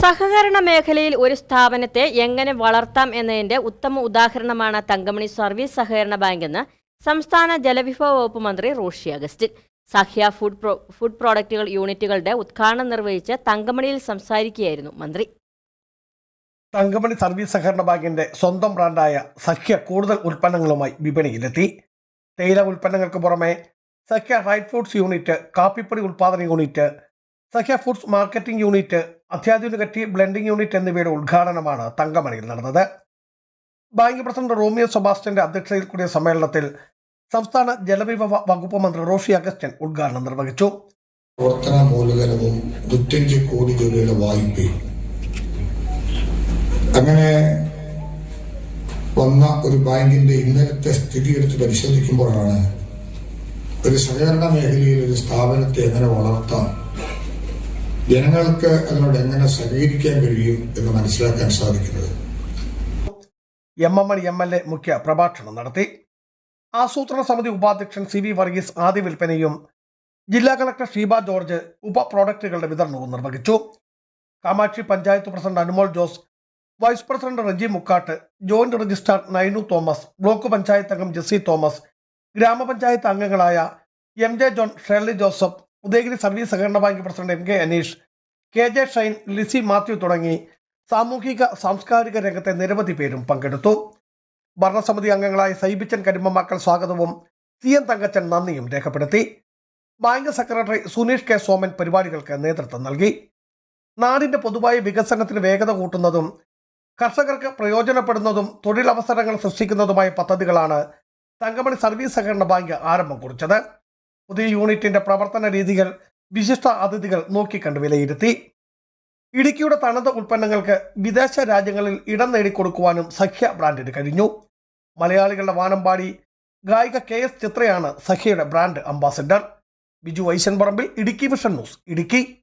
സഹകരണ മേഖലയിൽ ഒരു സ്ഥാപനത്തെ എങ്ങനെ വളർത്താം എന്നതിന്റെ ഉത്തമ ഉദാഹരണമാണ് തങ്കമണി സർവീസ് സഹകരണ ബാങ്ക് ബാങ്കെന്ന് സംസ്ഥാന ജലവിഭവ വകുപ്പ് മന്ത്രി Roshy Augustine. Sahya food pro food പ്രോഡക്റ്റുകൾ യൂണിറ്റുകളുടെ ഉദ്ഘാടനം നിർവഹിച്ച് തങ്കമണിയിൽ സംസാരിക്കുകയായിരുന്നു മന്ത്രി. തങ്കമണി സർവീസ് സഹകരണ ബാങ്കിന്റെ സ്വന്തം ബ്രാൻഡായ സഖ്യ കൂടുതൽ ഉൽപ്പന്നങ്ങളുമായി വിപണിയിലെത്തി. തേയില ഉൽപ്പന്നങ്ങൾക്ക് പുറമെ സഖ്യ ഡ്രൈ ഫുഡ്സ് യൂണിറ്റ് കാപ്പിപ്പൊടി ഉൽപാദന unit Sakhya foods marketing unit അത്യാധുനിക ടീ ബ്ലെൻഡിംഗ് യൂണിറ്റ് എന്നിവയുടെ ഉദ്ഘാടനമാണ് തങ്കമണിയിൽ നടന്നത്. ബാങ്ക് പ്രസിഡന്റ് റോമിയോ സെബാസ്റ്റ്യന്റെ അധ്യക്ഷതയിൽ കൂടിയ സമ്മേളനത്തിൽ സംസ്ഥാന ജലവിഭവ വകുപ്പ് മന്ത്രി റോഷി അഗസ്റ്റ്യൻ ഉദ്ഘാടനം നിർവഹിച്ചു. പ്രവർത്തന മൂലധനവും കോടി രൂപയുടെ വായ്പയും. അങ്ങനെ വന്ന ഒരു ബാങ്കിന്റെ ഇന്നലത്തെ സ്ഥിതി എടുത്ത് പരിശോധിക്കുമ്പോഴാണ് ഒരു സഹകരണ മേഖലയിൽ ഒരു സ്ഥാപനത്തെ എങ്ങനെ വളർത്താം ജനങ്ങൾക്ക് അതിനോട് എങ്ങനെ സഹകരിക്കാൻ കഴിയും എന്ന് മനസ്സിലാക്കാൻ സാധിക്കുന്നത്? M M Mani M L A മുഖ്യ പ്രഭാഷണം നടത്തി. ആസൂത്രണ സമിതി ഉപാധ്യക്ഷൻ സി വി വർഗീസ് ആദ്യ വിൽപ്പനയും ജില്ലാ കളക്ടർ ഷീബ ജോർജ് ഉപ പ്രോഡക്റ്റുകളുടെ വിതരണവും നിർവഹിച്ചു. Kamakshi panchayat president Anumol Jose vice president Reji Mukkatt joint registrar Nainu Thomas block panchayat അംഗം ജെസ്സി തോമസ് ഗ്രാമപഞ്ചായത്ത് അംഗങ്ങളായ M J John Shirly Joseph Udayagiri service സഹകരണ bank president M K Aneesh K J Shine Lissy Mathew തുടങ്ങി സാമൂഹിക സാംസ്കാരിക രംഗത്തെ നിരവധി പേരും പങ്കെടുത്തു. ഭരണസമിതി അംഗങ്ങളായ സൈബിച്ചൻ കരിമമാക്കൾ സ്വാഗതവും സി എൻ തങ്കച്ചൻ നന്ദിയും രേഖപ്പെടുത്തി. Bank secretary Suneesh K Soman പരിപാടികൾക്ക് നേതൃത്വം നൽകി. നാടിന്റെ പൊതുവായ വികസനത്തിന് വേഗത കൂട്ടുന്നതും കർഷകർക്ക് പ്രയോജനപ്പെടുന്നതും തൊഴിലവസരങ്ങൾ സൃഷ്ടിക്കുന്നതുമായ പദ്ധതികളാണ് തങ്കമണി സർവീസ് സഹകരണ ബാങ്ക് ആരംഭം കുറിച്ചത്. പുതിയ യൂണിറ്റിന്റെ പ്രവർത്തന രീതികൾ വിശിഷ്ട അതിഥികൾ നോക്കിക്കണ്ട് വിലയിരുത്തി. ഇടുക്കിയുടെ തനത് ഉൽപ്പന്നങ്ങൾക്ക് വിദേശ രാജ്യങ്ങളിൽ ഇടം നേടിക്കൊടുക്കുവാനും സഖ്യ ബ്രാൻഡിന് കഴിഞ്ഞു. മലയാളികളുടെ വാനമ്പാടി ഗായിക കെ എസ് ചിത്രയാണ് സഖ്യയുടെ brand ambassador. Biju Vaishan Parambil Idukki vision news Idukki.